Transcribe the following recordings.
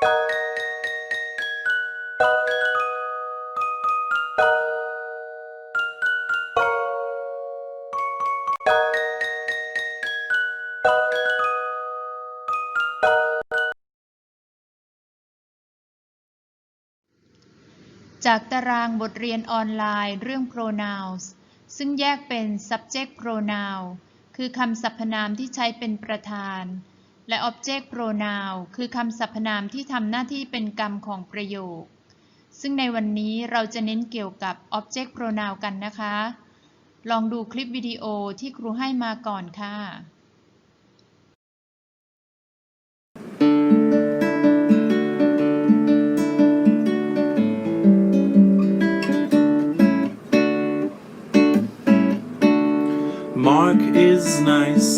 จากตารางบทเรียนออนไลน์เรื่อง pronouns ซึ่งแยกเป็น subject pronoun คือคำสรรพนามที่ใช้เป็นประธาน และ object pronoun คือคำสรรพนามที่ทำหน้าที่เป็นกรรมของประโยค ซึ่งในวันนี้เราจะเน้นเกี่ยวกับ object pronoun กันนะคะ ลองดูคลิปวิดีโอที่ครูให้มาก่อนค่ะ Mark is nice,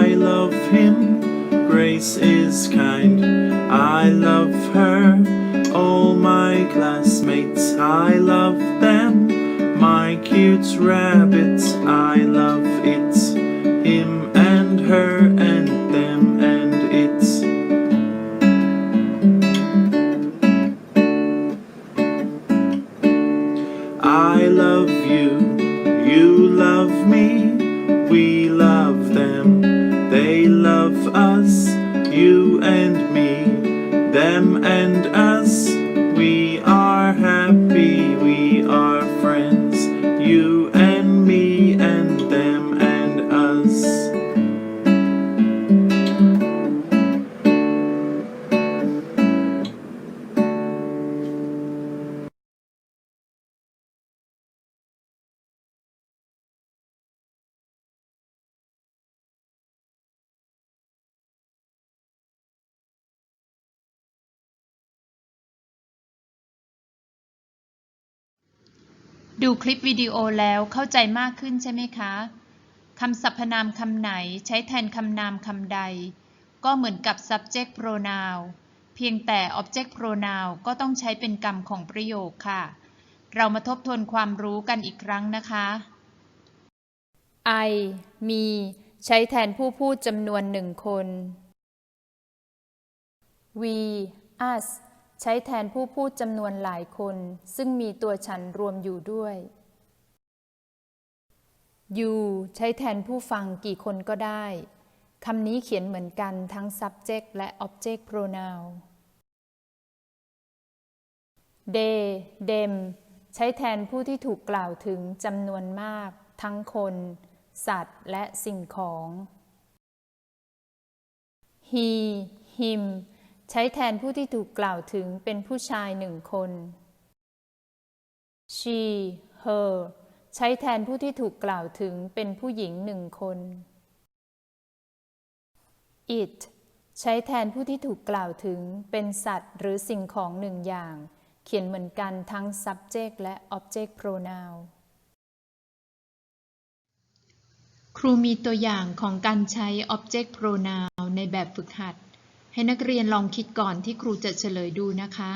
I love him. Grace is kind, I love her. All my classmates, I love them. My cute rabbit, I love it. Us, you and me, them and us. ดูคลิปวิดีโอแล้วเข้าใจมากขึ้นใช่ไหมคะ คำสรรพนามคำไหนใช้แทนคำนามคำใด ก็เหมือนกับ subject pronoun เพียงแต่ object pronoun ก็ต้องใช้เป็นกรรมของประโยคค่ะ เรามาทบทวนความรู้กันอีกครั้งนะคะ I มี ใช้แทนผู้พูดจำนวนหนึ่งคน We us ใช้แทนผู้พูดจำนวนหลายคน ซึ่งมีตัวฉันรวมอยู่ด้วย You ใช้แทนผู้ฟังกี่คนก็ได้ คำนี้เขียนเหมือนกันทั้ง subject และ object pronoun They them ใช้แทนผู้ที่ถูกกล่าวถึงจำนวนมาก ทั้งคน สัตว์ และสิ่งของ He him ใช้แทนผู้ที่ถูกกล่าวถึงเป็นผู้ชายหนึ่งคน She her ใช้แทนผู้ที่ถูกกล่าวถึงเป็นผู้หญิงหนึ่งคน It ใช้แทนผู้ที่ถูกกล่าวถึงเป็นสัตว์หรือสิ่งของหนึ่งอย่าง เขียนเหมือนกันทั้ง subject และ object pronoun ครูมีตัวอย่างของการใช้ object pronoun ในแบบฝึกหัด ให้นักเรียนลองคิดก่อนที่ครูจะเฉลยดูนะคะ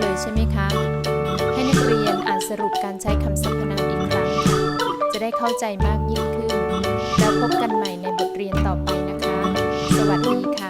เลยใช่ไหมคะ ให้นักเรียนอ่านสรุปการใช้คำสรรพนามอีกครั้ง จะได้เข้าใจมากยิ่งขึ้น แล้วพบกันใหม่ในบทเรียนต่อไปนะคะ สวัสดีค่ะ